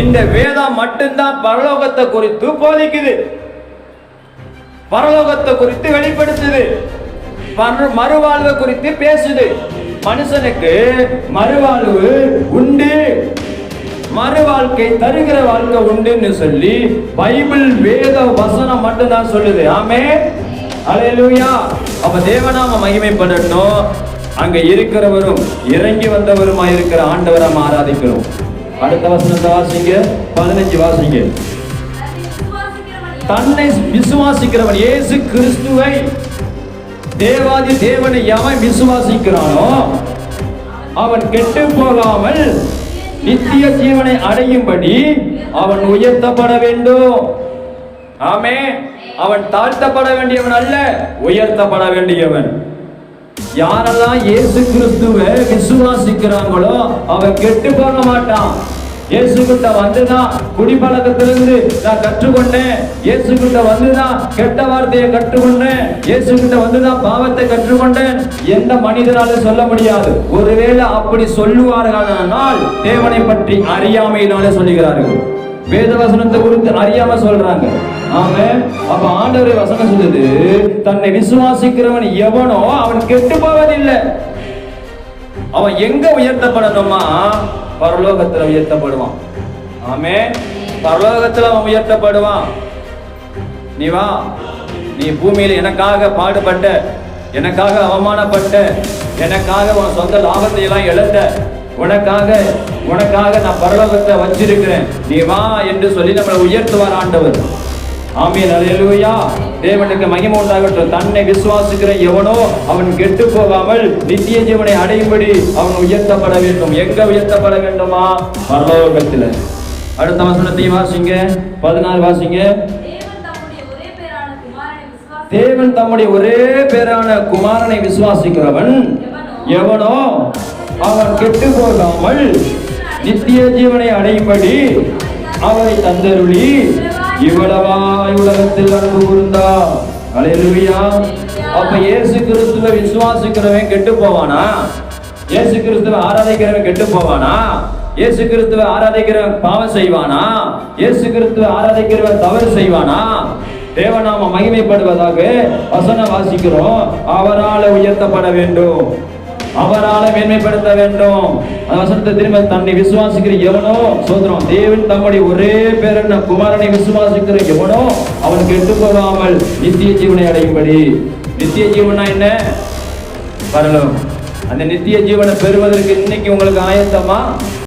இந்த வேதம் மட்டும்தான் பரலோகத்தை குறித்து போதிக்குது. பரலோகத்தை குறித்து வெளிப்படுத்துது. மறுவாழ்வு குறித்து பேசுது. மனுஷனுக்கு மறுவாழ்வு உண்டு. மறுவாழ்க்கை தருகிற வாழ்க்கை உண்டுன்னு சொல்லி பைபிள் வேத வசனம் மட்டும்தான் சொல்லுது. ஆமே அலையலூயா அப்ப தேவநாம மகிமைப்படட்டும் அங்க இருக்கிறவரும் இறங்கி வந்தவருமா இருக்கிற ஆண்டவரை நம்ம ஆராதிக்கிறோம். அடுத்த வசனத்தை வாசிங்க. பதினஞ்சு வாசிங்க. தன்னை விசுவாசிக்கிறவன் இயேசு கிறிஸ்துவை தேவாதி தேவனை எவன் விசுவாசிக்கிறானோ அவன் கெட்டு போகாமல் நித்திய ஜீவனை அடையும்படி அவன் உயர்த்தப்பட வேண்டும். ஆமே அவன் தாழ்த்தப்பட வேண்டியவன் அல்ல உயர்த்தப்பட வேண்டியவன். யாரெல்லாம் இயேசு கிறிஸ்துவை விசுவாசிக்கிறாங்களோ அவன் கெட்டு போக மாட்டான். இயேசு கிட்ட வந்துதான் குடிப்பழக்கத்திலிருந்து நான் கற்றுக்கொண்டேன். இயேசு கிட்ட வந்துதான் கெட்ட வார்த்தையை கற்றுக்கொண்டேன். இயேசு கிட்ட வந்துதான் பாவத்தை கற்றுக்கொண்டேன். எந்த மனிதனால சொல்ல முடியாது. ஒருவேளை அப்படி சொல்லுவார்களானால் தேவனை பற்றி அறியாமையினாலே சொல்லுகிறார்கள். வேத வசனத்தை குறித்து அறியாம சொல்றாங்க. ஆமே அப்ப ஆண்டவரை வசனம் சொல்லுது தன்னை விசுவாசிக்கிறவன் எவனோ அவன் கெட்டு போவதில்லை. அவன் எங்க உயர்த்தப்படணுமா? பரலோகத்துல உயர்த்தப்படுவான். ஆமே பரலோகத்துல அவன் உயர்த்தப்படுவான். நீ வா. நீ பூமியில் எனக்காக பாடுபட்ட எனக்காக அவமானப்பட்ட எனக்காக உன் சொந்த லாபத்தை எல்லாம் இழந்த உனக்காக உனக்காக நான் பரலோகத்தை வச்சிருக்கிறேன். நீ வா என்று சொல்லி நம்மளை உயர்த்துவார் ஆண்டவர். ஆமீன் அல்லேலூயா. தேவனுக்கு மகிமை உண்டாகட்டும். தன்னை விசுவாசிக்கிற எவனோ அவன் கெட்டு போகாமல் நித்திய ஜீவனை அடையும்படி அவன் உயர்த்தப்பட வேண்டும். எங்க உயர்த்தப்பட வேண்டுமா? பரலோகத்தில். அடுத்த வசனத்தையும் வாசிங்க. பதினாறு வாசிங்க. தேவன் தம்முடைய ஒரே பேரான குமாரனை விசுவாசிக்கிறவன் எவனோ அவன் கெட்டு போகாமல் நித்திய ஜீவனை அடையும்படி அவரை தந்தருளி இவ்வளவாய் உலகத்தில் அன்பு கூர்ந்தா அலையலுவியா அப்ப இயேசு கிறிஸ்துவ விசுவாசிக்கிறவன் கெட்டு போவானா இயேசு கிறிஸ்துவ ஆராதிக்கிறவன் கெட்டு போவானா இயேசு கிறிஸ்துவ ஆராதிக்கிறவன் பாவம் செய்வானா? இயேசு கிறிஸ்துவ ஆராதிக்கிறவன் தவறு செய்வானா? தேவநாம மகிமைப்படுவதாக வசன வாசிக்கிறோம். அவரால் உயர்த்தப்பட வேண்டும். அவரால மேன்மைப்படுத்த வேண்டும். அந்த வசனத்தை திரும்ப தன்னை விசுவாசிக்கிற எவனோ சோதரம் தேவன் தம்முடைய ஒரே பேரன் குமாரனை விசுவாசிக்கிற எவனோ அவன் கெட்டு போகாமல் நித்திய ஜீவனை அடையும்படி. நித்திய ஜீவனா என்ன? பரலோகம். அந்த நித்திய ஜீவனை பெறுவதற்கு இன்னைக்கு உங்களுக்கு ஆயத்தமா?